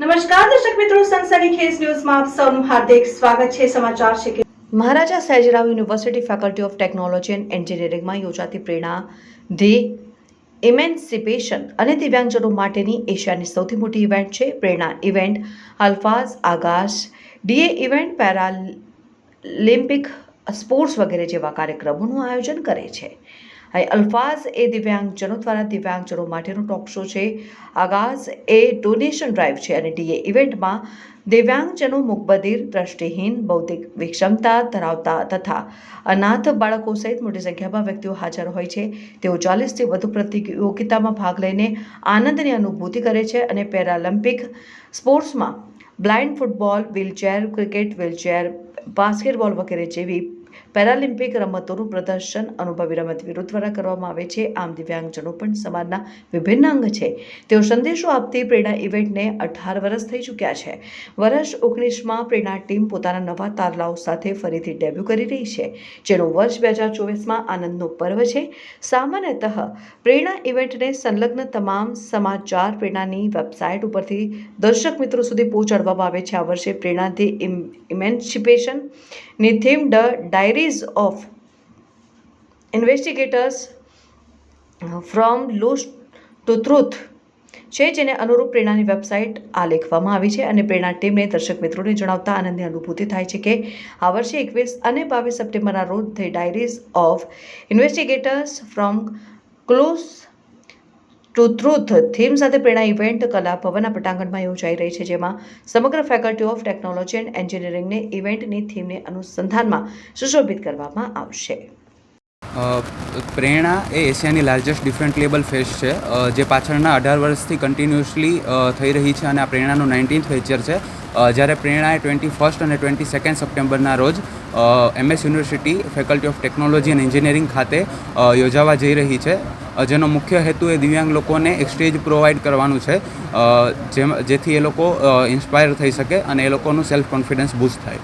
નમસ્કાર, દર્શક મિત્રો, સનસની ખેસ ન્યૂઝમાં આપ સૌનું હાર્દિક સ્વાગત છે. સમાચાર છે કે Maharaja Sayajirao university faculty of technology and એન્જિનિયરિંગમાં યોજાતી પ્રેરણા ધી ઇમેન્સિપેશન અને દિવ્યાંગજનો માટેની એશિયાની સૌથી મોટી ઇવેન્ટ છે. પ્રેરણા event Alfaaz આગાશ DA event, Paralympic sports વગેરે જેવા કાર્યક્રમોનું આયોજન કરે છે. અલ્ફાઝ એ દિવ્યાંગજનો દ્વારા દિવ્યાંગજનો માટેનો ટોક શો છે. આગાઝ એ ડોનેશન ડ્રાઈવ છે અને ડીએ ઇવેન્ટમાં દિવ્યાંગજનો મુકબધિર દ્રષ્ટિહીન, બૌદ્ધિક વિક્ષમતા ધરાવતા તથા અનાથ બાળકો સહિત મોટી સંખ્યામાં વ્યક્તિઓ હાજર હોય છે. તેઓ ચાલીસથી વધુ પ્રતિયોગિતામાં ભાગ લઈને આનંદની અનુભૂતિ કરે છે અને પેરાલિમ્પિક સ્પોર્ટ્સમાં blind football, wheelchair, cricket, wheelchair, basketball વગેરે જેવી પેરાલિમ્પિક રમતોનું પ્રદર્શન અનુભવી રમતવીરો દ્વારા કરવામાં આવે છે. આમ દિવ્યાંગજનો પણ સમાજના વિભિન્ન અંગ છે. તેઓ સંદેશો આપતી પ્રેરણા ઇવેન્ટને અઢાર વર્ષ થઈ ચૂક્યા છે. વર્ષ ઓગણીસમાં પ્રેરણા ટીમ પોતાના નવા તારલાઓ સાથે ફરીથી ડેબ્યુ કરી રહી છે, જેનો વર્ષ બે હજાર ચોવીસમાં આનંદનો પર્વ છે. સામાન્યતઃ પ્રેરણા ઇવેન્ટને સંલગ્ન તમામ સમાચાર પ્રેરણાની વેબસાઇટ ઉપરથી દર્શક મિત્રો સુધી પહોંચાડવામાં આવે છે. આ વર્ષે પ્રેરણાથી ઇમેન્સિપેશન ની theme the diaries of investigators from clues to truth છે જેને અનુરૂપ પ્રેરણાની વેબસાઇટ આ લેખવામાં આવી છે અને પ્રેરણા ટીમને દર્શક મિત્રોને જણાવતા આનંદની અનુભૂતિ થાય છે કે આ વર્ષે એકવીસ અને બાવીસ સપ્ટેમ્બરના રોજ the diaries of investigators from clues to truth theme સાથે પ્રેરણા ઇવેન્ટ, કલા ભવનના પટાંગણમાં યોજાઈ રહી છે, જેમાં સમગ્ર ફેકલ્ટી ઓફ ટેકનોલોજી એન્ડ એન્જિનિયરિંગને ઇવેન્ટની થીમને અનુસંધાનમાં સુશોભિત કરવામાં આવશે. પ્રેરણા એ એશિયાની લાર્જેસ્ટ ડિફરન્ટ લેબલ ફેસ્ટ છે. જે પાછળના અઢાર વર્ષથી કન્ટિન્યુઅસલી થઈ રહી છે અને આ પ્રેરણાનું નાઇન્ટીન્થ વેચર છે. જ્યારે પ્રેરણાએ ટ્વેન્ટી ફર્સ્ટ અને ટ્વેન્ટી સેકન્ડ સપ્ટેમ્બરના રોજ MS university faculty of technology and engineering ખાતે યોજાવા જઈ રહી છે. જેનો મુખ્ય હેતુ એ દિવ્યાંગ લોકોને એક સ્ટેજ પ્રોવાઈડ કરવાનું છે. જેમ, જેથી એ લોકો ઇન્સ્પાયર થઈ શકે અને એ લોકોનું સેલ્ફ કોન્ફિડન્સ બૂસ્ટ થાય.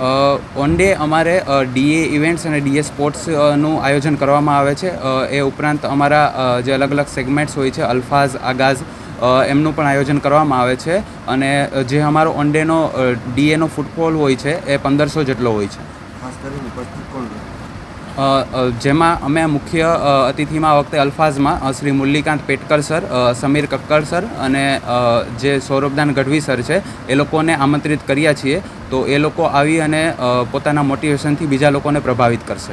ઓન ડે અમારે ડીએ ઇવેન્ટ્સ અને ડીએ સ્પોર્ટ્સનું આયોજન કરવામાં આવે છે. એ ઉપરાંત અમારા જે અલગ અલગ સેગમેન્ટ્સ હોય છે, અલ્ફાઝ, આગાઝ એમનું પણ આયોજન કરવામાં આવે છે. અને જે અમારો ઓન ડેનો ડીએનો ફૂટબોલ હોય છે, એ પંદરસો જેટલો હોય છે. જેમાં અમે મુખ્ય અતિથિમાં વખતે અલ્ફાઝમાં શ્રી મુરલીકાંત પેટકર સર સમીર કક્કર સર અને જે સૌરભદાન ગઢવી સર છે, એ લોકોને આમંત્રિત કર્યા છીએ. તો એ લોકો આવી અને પોતાના મોટિવેશનથી બીજા લોકોને પ્રભાવિત કરશે.